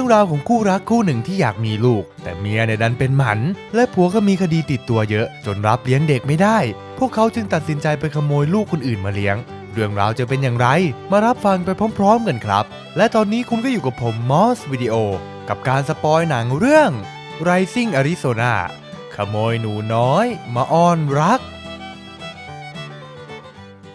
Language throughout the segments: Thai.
รื่องราวของคู่รักคู่หนึ่งที่อยากมีลูก แต่เมียเนี่ยดันเป็นหมัน และผัวก็มีคดีติดตัวเยอะ จนรับเลี้ยงเด็กไม่ได้ พวกเขาจึงตัดสินใจไปขโมยลูกคนอื่นมาเลี้ยง เรื่องราวจะเป็นอย่างไร มารับฟังไปพร้อม ๆ กันครับ และตอนนี้คุณก็อยู่กับผมมอสวิดีโอกับการสปอยหนังเรื่อง Rising Arizona ขโมยหนูน้อย มาอ้อนรัก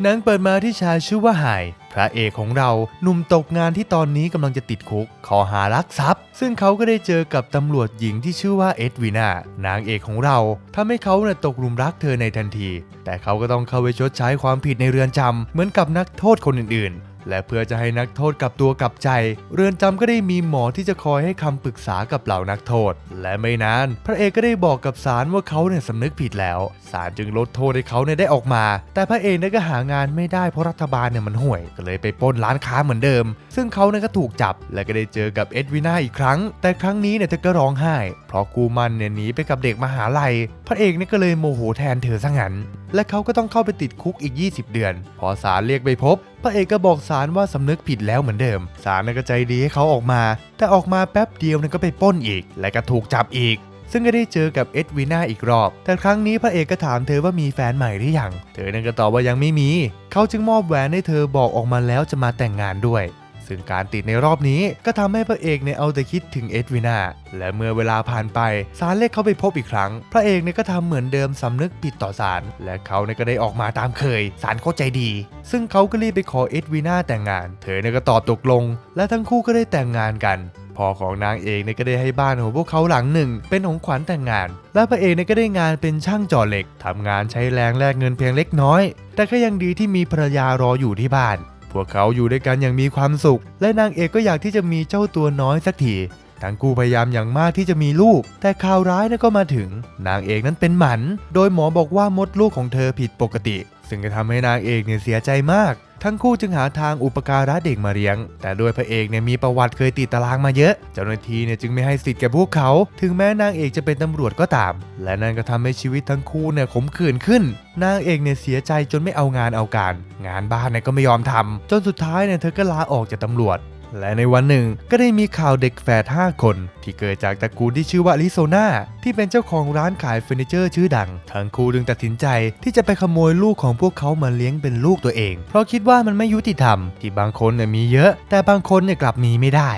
หนังเปิดมาที่ชายชื่อว่าไฮ พระเอกของเราหนุ่มตกงานที่ตอนนี้กำลังจะติดคุกขอหารักทรัพย์ ซึ่งเขาก็ได้เจอกับตำรวจหญิงที่ชื่อว่าเอ็ดวีนานางเอกของเราทำให้เขาเนี่ยตกหลุมรักเธอในทันที แต่เขาก็ต้องเข้าไปชดใช้ความผิดในเรือนจำเหมือนกับนักโทษคนอื่นๆ และเพื่อจะให้นักโทษกลับตัวกลับใจ เรือนจำก็ได้มีหมอที่จะคอยให้คำปรึกษากับเหล่านักโทษ และไม่นาน พระเอกก็ได้บอกกับศาลว่าเขาเนี่ยสำนึกผิดแล้วศาลจึงลดโทษให้เขาเนี่ยได้ออกมา แต่พระเอกเนี่ยก็หางานไม่ได้เพราะรัฐบาลเนี่ยมันห่วยก็เลยไปปล้นร้านค้าเหมือนเดิม ซึ่งเขาเนี่ยก็ถูกจับ และก็ได้เจอกับเอ็ดวิน่าอีกครั้ง แต่ครั้งนี้เนี่ยเธอก็ร้องไห้ เพราะกูมันเนี่ยหนีไปกับเด็กมหาลัย พระเอกเนี่ยก็เลยโมโหแทนเธอซะงั้นและเขาก็ต้องเข้าไปติดคุกอีก 20 เดือน พอศาลเรียกไปพบ พระเอกก็บอกสารว่าสำนึกผิดแล้วเหมือนเดิม สารน่ะก็ใจดีให้เขาออกมา แต่ออกมาแป๊บเดียวนั้นก็ไปป้นอีก และก็ถูกจับอีก ซึ่งก็ได้เจอกับเอ็ดวีนาอีกรอบ แต่ครั้งนี้พระเอกก็ถามเธอว่ามีแฟนใหม่หรือยัง เธอนั่นก็ตอบว่ายังไม่มี เขาจึงมอบแหวนให้เธอบอกออกมาแล้วจะมาแต่งงานด้วย ซึ่งการติดในรอบนี้ก็ทำให้พระเอกเนี่ยเอาแต่คิดถึงเอ็ดวินาและเมื่อเวลาผ่านไปศาลเรียกเขาไปพบอีกครั้ง พระเอกเนี่ยก็ทำเหมือนเดิมสำนึกผิดต่อศาลและเขาเนี่ยก็ได้ออกมาตามเคยศาลเข้าใจดี ซึ่งเขาก็รีบไปขอเอ็ดวินาแต่งงาน เธอเนี่ยก็ตอบตกลง และทั้งคู่ก็ได้แต่งงานกันพ่อของนางเอกเนี่ยก็ได้ให้บ้านของพวกเขาหลังหนึ่ง เป็นของขวัญแต่งงาน และพระเอกเนี่ยก็ได้งานเป็นช่างจ่อเหล็กทำงานใช้แรงแลกเงินเพียงเล็กน้อย แต่ก็ยังดีที่มีภรรยารออยู่ที่บ้าน พวกเขาอยู่ด้วยกันอย่างมีความสุข และนางเอกก็อยากที่จะมีเจ้าตัวน้อยสักทีทั้งคู่พยายามอย่างมากที่จะมีลูก แต่ข่าวร้ายนั้นก็มาถึง นางเอกนั้นเป็นหมัน โดยหมอบอกว่ามดลูกของเธอผิดปกติ ซึ่งก็ทำให้นางเอกเนี่ยเสียใจมาก ทั้งคู่จึงหาทางอุปการะเด็กมาเลี้ยง แต่ด้วยพระเอกเนี่ยมีประวัติเคยติดตารางมาเยอะ เจ้าหน้าที่เนี่ยจึงไม่ให้สิทธิ์แก่พวกเขา ถึงแม้นางเอกจะเป็นตำรวจก็ตาม และนั่นก็ทำให้ชีวิตทั้งคู่เนี่ยขมขื่นขึ้น นางเอกเนี่ยเสียใจจนไม่เอางานเอาการ งานบ้านเนี่ยก็ไม่ยอมทำจนสุดท้ายเนี่ยเธอก็ลาออกจากตำรวจ และในวันหนึ่งก็ได้มีข่าวเด็กแฝด5คน ที่เกิดจากตระกูลที่ชื่อว่าลิโซนาที่เป็นเจ้าของร้านขายเฟอร์นิเจอร์ชื่อดัง ทั้งคู่จึงตัดสินใจที่จะไปขโมยลูกของพวกเขามาเลี้ยงเป็นลูกตัวเอง เพราะคิดว่ามันไม่ยุติธรรมที่บางคนเนี่ยมีเยอะ แต่บางคนเนี่ยกลับมีไม่ได้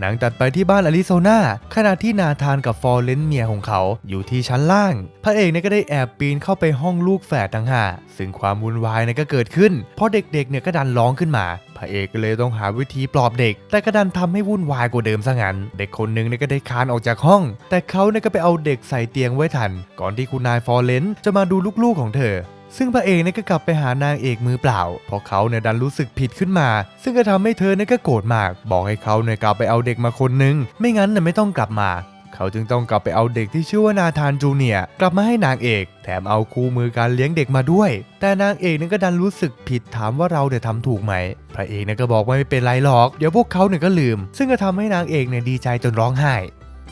หนังตัดไปที่บ้านอาริโซนาขณะที่นาธานกับฟอร์เรนเมียของเขาอยู่ที่ชั้นล่าง พระเอกเนี่ยก็ได้แอบปีนเข้าไปห้องลูกแฝดทั้งห้าซึ่งความวุ่นวายเนี่ยก็เกิดขึ้น เพราะเด็กๆเนี่ยก็ดันร้องขึ้นมา พระเอกก็เลยต้องหาวิธีปลอบเด็ก แต่ก็ดันทำให้วุ่นวายกว่าเดิมซะงั้น เด็กคนหนึงเนี่ยก็ได้คานออกจากห้อง แต่เขาเนี่ยก็ไปเอาเด็กใส่เตียงไว้ทัน ก่อนที่คุณนายฟอร์เรนจะมาดูลูกๆของเธอ ซึ่งพระเอกเนี่ยก็กลับไปหานางเอกมือเปล่า เพราะเขาเนี่ยดันรู้สึกผิดขึ้นมา ซึ่งก็ทำให้เธอเนี่ยก็โกรธมาก บอกให้เขาเนี่ยกลับไปเอาเด็กมาคนนึง ไม่งั้นเนี่ยไม่ต้องกลับมา เขาจึงต้องกลับไปเอาเด็กที่ชื่อว่านาธานจูเนียกลับมาให้นางเอก แถมเอาคู่มือการเลี้ยงเด็กมาด้วย แต่นางเอกเนี่ยก็ดันรู้สึกผิดถามว่าเราเนี่ยทำถูกไหม พระเอกเนี่ยก็บอกว่าไม่เป็นไรหรอก เดี๋ยวพวกเขาเนี่ยก็ลืม ซึ่งก็ทำให้นางเอกเนี่ยดีใจจนร้องไห้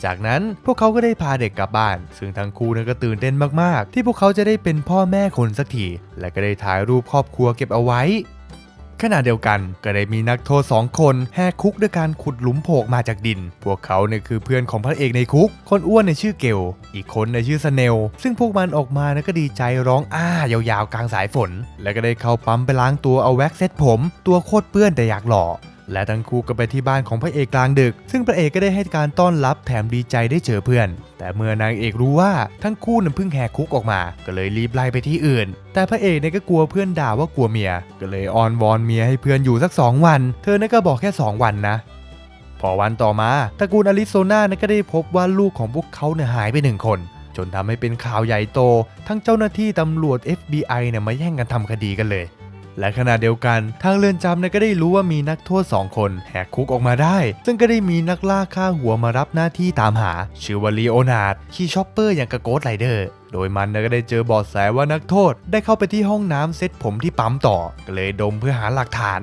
จากนั้นพวกเขาก็ได้พาเด็กกลับบ้าน ซึ่งทั้งคู่นั้นก็ตื่นเต้นมากๆ ที่พวกเขาจะได้เป็นพ่อแม่คนสักทีและก็ได้ถ่ายรูปครอบครัวเก็บเอาไว้ขณะเดียวกันก็ได้มีนักโทษสองคนแหกคุกด้วยการขุดหลุมโพกมาจากดิน พวกเขาเนี่ยคือเพื่อนของพระเอกในคุก คนอ้วนในชื่อเกล อีกคนในชื่อสเนล ซึ่งพวกมันออกมานะก็ดีใจร้องอ้ายาวๆกลางสายฝน และก็ได้เข้าปั๊มไปล้างตัวเอาแว็กเซ็ตผม ตัวโคตรเปื้อนแต่อยากหล่อ และทั้งคู่ก็ไปที่บ้านของพระเอกกลางดึก ซึ่งพระเอกก็ได้ให้การต้อนรับแถมดีใจได้เจอเพื่อน แต่เมื่อนางเอกรู้ว่าทั้งคู่นั้นเพิ่งแหกคุกออกมา ก็เลยรีบไล่ไปที่อื่น แต่พระเอกเนี่ยก็กลัวเพื่อนด่าว่ากลัวเมีย ก็เลยอ้อนวอนเมียให้เพื่อนอยู่สัก 2 วัน เธอเนี่ยก็บอกแค่ 2 วันนะพอวันต่อมาตระกูลอาริโซนาเนี่ยก็ได้พบว่าลูกของพวกเขาเนี่ยหายไปหนึ่งคนจนทำให้เป็นข่าวใหญ่โต ทั้งเจ้าหน้าที่ตำรวจ FBI เนี่ยมาแย่งกันทำคดีกันเลย และขณะเดียวกัน ทางเรือนจำเนี่ยก็ได้รู้ว่ามีนักโทษ2คนแหกคุกออกมาได้ ซึ่งก็ได้มีนักล่าฆ่าหัวมารับหน้าที่ตามหา ชื่อว่าลีโอนาร์ดขี่ช็อปเปอร์อย่างกระโกสไรเดอร์โดยมันเนี่ยก็ได้เจอบอดแสว่านักโทษได้เข้าไปที่ห้องน้ำเซ็ตผมที่ปั๊มต่อก็เลยดมเพื่อหาหลักฐาน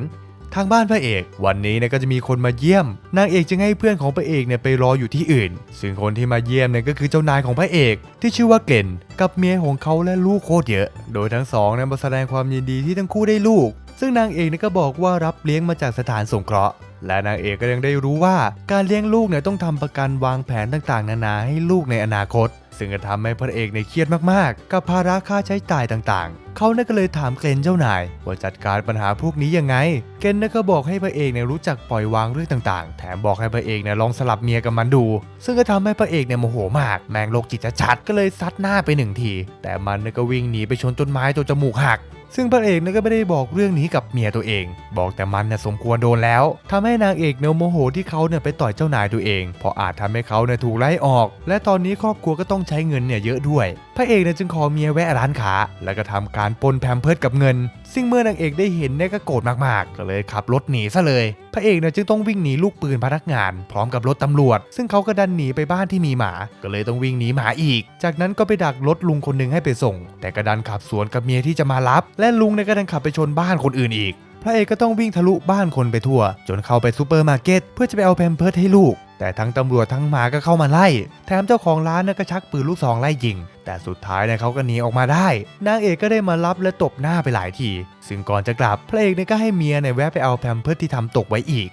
ทางบ้านพระเอก วันนี้เนี่ยก็จะมีคนมาเยี่ยม นางเอกจึงให้เพื่อนของพระเอกเนี่ยไปรออยู่ที่อื่น ซึ่งคนที่มาเยี่ยมเนี่ยก็คือเจ้านายของพระเอก ที่ชื่อว่าเกลนกับเมียของเขาและลูกโคตรเยอะ โดยทั้งสองเนี่ยมาแสดงความยินดีที่ทั้งคู่ได้ลูก ซึ่งนางเอกเนี่ยก็บอกว่ารับเลี้ยงมาจากสถานสงเคราะห์ และนางเอกก็ยังได้รู้ว่าการเลี้ยงลูกเนี่ยต้องทำประกันวางแผนต่างๆ นานาให้ลูกในอนาคต ซึ่งก็ทำให้พระเอกในเครียดมากๆ กับภาระค่าใช้จ่ายต่างๆ เขาเนี่ยก็เลยถามเกรนเจ้านาย ว่าจัดการปัญหาพวกนี้ยังไง เกรนเนี่ยก็บอกให้พระเอกเนี่ยรู้จักปล่อยวางเรื่องต่างๆ แถมบอกให้พระเอกเนี่ยลองสลับเมียกับมันดู ซึ่งก็ทำให้พระเอกเนี่ยโมโหมาก แมงโลกจิตจัดก็เลยซัดหน้าไปหนึ่งที แต่มันเนี่ยก็วิ่งหนีไปชนต้นไม้จนจมูกหัก ซึ่งพระเอกเนี่ยก็ไม่ได้บอกเรื่องนี้กับเมียตัวเอง บอกแต่มันเนี่ยสมควรโดนแล้วทำให้นางเอกเนี่ยโมโหที่เขาเนี่ยไปต่อยเจ้านายตัวเอง เพราะอาจทำให้เขาเนี่ยถูกไล่ออก และตอนนี้ครอบครัวก็ต้องใช้เงินเนี่ยเยอะด้วย พระเอกเนี่ยจึงขอเมียแวะร้านค้าแล้วก็ทำการปนแพมเพิร์ดกับเงิน ซึ่งเมื่อนางเอกได้เห็นเนี่ยก็โกรธมากๆ ก็เลยขับรถหนีซะเลย พระเอกเนี่ยจึงต้องวิ่งหนีลูกปืนพนักงาน พร้อมกับรถตำรวจ ซึ่งเขาก็ดันหนีไปบ้านที่มีหมา ก็เลยต้องวิ่งหนีหมาอีก จากนั้นก็ไปดักรถลุงคนหนึ่งให้ไปส่ง แต่ก็ดันขับสวนกับเมียที่จะมารับ และลุงเนี่ยก็ดันขับไปชนบ้านคนอื่นอีก พระเอกก็ต้องวิ่งทะลุบ้านคนไปทั่ว จนเข้าไปซูเปอร์มาร์เก็ตเพื่อจะไปเอาแพมเพิร์สให้ลูก แต่ทั้งตำรวจทั้งหมาก็เข้ามาไล่ แถมเจ้าของร้านเนี่ยก็ชักปืนลูกซองไล่ยิง แต่สุดท้ายเนี่ยเขาก็หนีออกมาได้ นางเอกก็ได้มารับและตบหน้าไปหลายที ซึ่งก่อนจะกลับพระเอกเนี่ยก็ให้เมียเนี่ยแวะไปเอาแพมเพิร์สที่ทำตกไว้อีก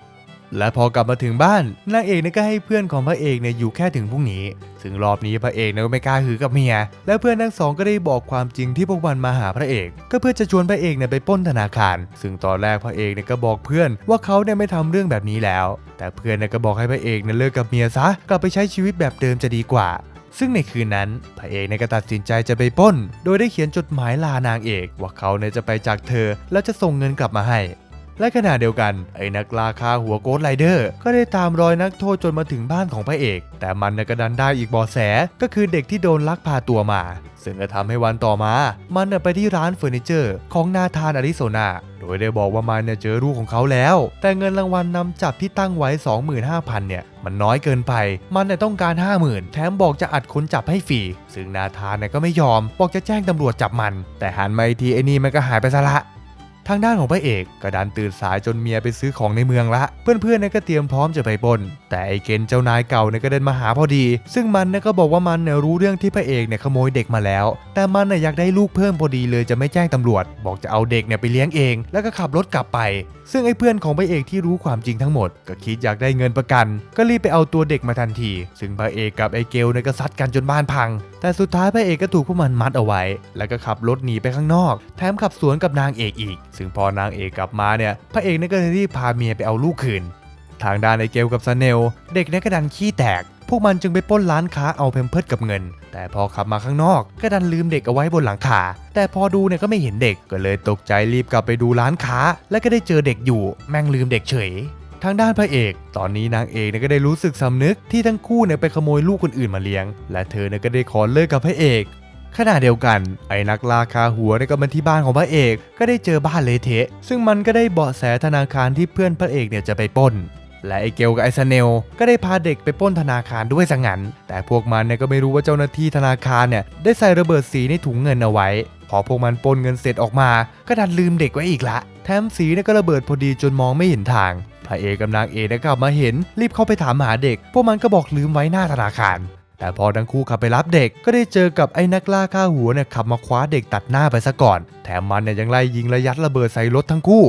และพอกลับมาถึงบ้านนางเอกเนี่ยก็ให้เพื่อนของพระเอกเนี่ยอยู่แค่ถึงพรุ่งนี้ ซึ่งรอบนี้พระเอกเนี่ยก็ไม่กล้าหือกับเมีย และเพื่อนทั้งสองก็ได้บอกความจริงที่พวกมันมาหาพระเอก ก็เพื่อจะชวนพระเอกเนี่ยไปป้นธนาคาร ซึ่งตอนแรกพระเอกเนี่ยก็บอกเพื่อนว่าเขาเนี่ยไม่ทำเรื่องแบบนี้แล้ว แต่เพื่อนเนี่ยก็บอกให้พระเอกเนี่ยเลิกกับเมียซะกลับไปใช้ชีวิตแบบเดิมจะดีกว่าซึ่งในคืนนั้น พระเอกเนี่ยก็ตัดสินใจจะไปป้น โดยได้เขียนจดหมายลานางเอก ว่าเขาเนี่ยจะไปจากเธอ แล้วจะส่งเงินกลับมาให้ และขณะเดียวกันไอ้นักล่าฆ่าหัวโกดไรเดอร์ ก็ได้ตามรอยนักโทษจนมาถึงบ้านของพระเอก แต่มันก็ดันได้อีกเบอแสก็คือเด็กที่โดนลักพาตัวมา ซึ่งก็ทำให้วันต่อมา มันไปที่ร้านเฟอร์นิเจอร์ของนาธานอาริโซนาโดยได้บอกว่ามันเนี่ยเจอลูกของเขาแล้ว แต่เงินรางวัลนนำจับที่ตั้งไว้ 25,000 เนี่ย มันน้อยเกินไป มันเนี่ยต้องการ 50,000 แถมบอกจะอัดคนจับให้ฟรี ซึ่งนาธานเนี่ยก็ไม่ยอม บอกจะแจ้งตำรวจจับมัน แต่หันมาอีกทีไอ้นี่มันก็หายไปซะละ ทางด้านของพระเอกก็ดันตื่นสายจนเมียไปซื้อของในเมืองละ เพื่อนๆเนี่ยก็เตรียมพร้อมจะไปปนแต่ไอเกณฑ์เจ้านายเก่าเนี่ยก็เดินมาหาพอดี ซึ่งมันเนี่ยก็บอกว่ามันเนี่ยรู้เรื่องที่พระเอกเนี่ยขโมยเด็กมาแล้ว แต่มันเนี่ยอยากได้ลูกเพิ่มพอดีเลยจะไม่แจ้งตำรวจ บอกจะเอาเด็กเนี่ยไปเลี้ยงเอง แล้วก็ขับรถกลับไป ซึ่งไอ้เพื่อนของพระเอกที่รู้ความจริงทั้งหมด ก็คิดอยากได้เงินประกัน ก็รีบไปเอาตัวเด็กมาทันที ซึ่งพระเอกกับไอเกลเนี่ยก็ซัดกันจนบ้านพัง แต่สุดท้ายพระเอกก็ถูกพวกมันมัดเอาไว้ แล้วก็ขับรถหนีไปข้างนอก แถมขับสวนกับนางเอกอีกซึ่งพอนางเอกกลับมาเนี่ยพระเอกเนี่ยก็เลยรีบพาเมียไปเอาลูกคืน ทางด้านไอเกลกับซาเนล เด็กเนี่ยก็ดันขี้แตก พวกมันจึงไปปล้นร้านค้าเอาเพมเพิร์ดกับเงิน แต่พอขับมาข้างนอก ก็ดันลืมเด็กเอาไว้บนหลังคาแต่พอดูเนี่ยก็ไม่เห็นเด็กก็เลยตกใจรีบกลับไปดูร้านค้า และก็ได้เจอเด็กอยู่ แม่งลืมเด็กเฉยทางด้านพระเอก ตอนนี้นางเอกเนี่ยก็ได้รู้สึกสำนึกที่ทั้งคู่เนี่ยไปขโมยลูกคนอื่นมาเลี้ยง และเธอเนี่ยก็ได้ขอเลิกกับพระเอก ขณะเดียวกัน ไอ้นักล่าคาหัวเนี่ยก็มาที่บ้านของพระเอก ก็ได้เจอบ้านเละเทะ ซึ่งมันก็ได้เบาะแสธนาคารที่เพื่อนพระเอกเนี่ยจะไปป้นและไอเกลกับไอซาเนลก็ได้พาเด็กไปป้นธนาคารด้วยสังหัน แต่พวกมันเนี่ยก็ไม่รู้ว่าเจ้าหน้าที่ธนาคารเนี่ยได้ใส่ระเบิดสีในถุงเงินเอาไว้ พอพวกมันป้นเงินเสร็จออกมา ก็ดันลืมเด็กไว้อีกละ แถมสีเนี่ยก็ระเบิดพอดีจนมองไม่เห็นทาง พระเอกกับนางเอกเนี่ยกลับมาเห็นรีบเข้าไปถามหาเด็ก พวกมันก็บอกลืมไว้หน้าธนาคาร แต่พอทั้งคู่ขับไปรับเด็กก็ได้เจอกับไอ้นักล่าฆ่าหัวเนี่ยขับมาคว้าเด็กตัดหน้าไปซะก่อน แถมมันเนี่ยยังไล่ยิงและยัดระเบิดใส่รถทั้งคู่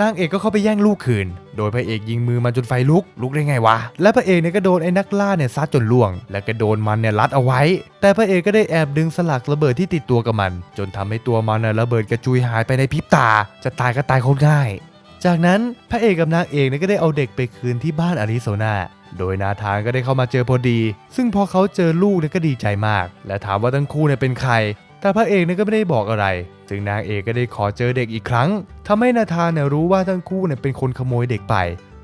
นางเอกก็เข้าไปแย่งลูกคืน โดยพระเอกยิงมือมันจนไฟลุก ลุกได้ไงวะ และพระเอกเนี่ยก็โดนไอ้นักล่าเนี่ยซัดจนล่วง และก็โดนมันเนี่ยรัดเอาไว้ แต่พระเอกก็ได้แอบดึงสลักระเบิดที่ติดตัวกับมัน จนทำให้ตัวมันเนี่ยระเบิดกระจุยหายไปในพริบตา จะตายก็ตายโคตรง่าย จากนั้นพระเอกกับนางเอกเนี่ยก็ได้เอาเด็กไปคืนที่บ้านอาริโซนา โดยนาธานก็ได้เข้ามาเจอพอดี ซึ่งพอเขาเจอลูกเนี่ยก็ดีใจมาก และถามว่าทั้งคู่เนี่ยเป็นใคร แต่พระเอกเนี่ยก็ไม่ได้บอกอะไร ซึ่งนางเอกก็ได้ขอเจอเด็กอีกครั้งทำให้นาธานเนี่ยรู้ว่าทั้งคู่เนี่ยเป็นคนขโมยเด็กไป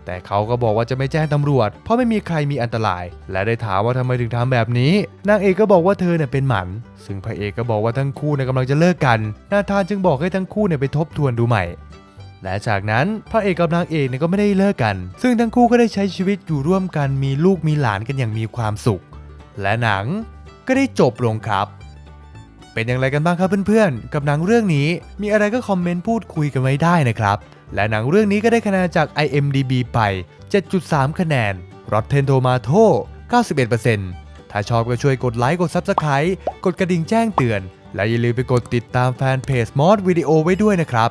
แต่เขาก็บอกว่าจะไม่แจ้งตำรวจ เพราะไม่มีใครมีอันตราย และได้ถามว่าทำไมถึงทำแบบนี้ นางเอกก็บอกว่าเธอเนี่ยเป็นหมัน ซึ่งพระเอกก็บอกว่าทั้งคู่เนี่ยกำลังจะเลิกกัน นาธานจึงบอกให้ทั้งคู่เนี่ยไปทบทวนดูใหม่ และจากนั้นพระเอกกับนางเอกเนี่ยก็ไม่ได้เลิกกัน ซึ่งทั้งคู่ก็ได้ใช้ชีวิตอยู่ร่วมกันมีลูกมีหลานกันอย่างมีความสุข และหนังก็ได้จบลงครับ เป็นอย่างไรกันบ้างครับเพื่อนๆ กับหนังเรื่องนี้มีอะไรก็คอมเมนต์พูดคุยกันไว้ได้นะครับ และหนังเรื่องนี้ก็ได้คะแนนจาก IMDB ไป 7.3 คะแนน Rotten Tomato 91%ถ้าชอบก็ช่วยกดไลค์กด Subscribe กดกระดิ่งแจ้งเตือน และอย่าลืมไปกดติดตามแฟนเพจมอสวิดีโอไว้ด้วยนะครับ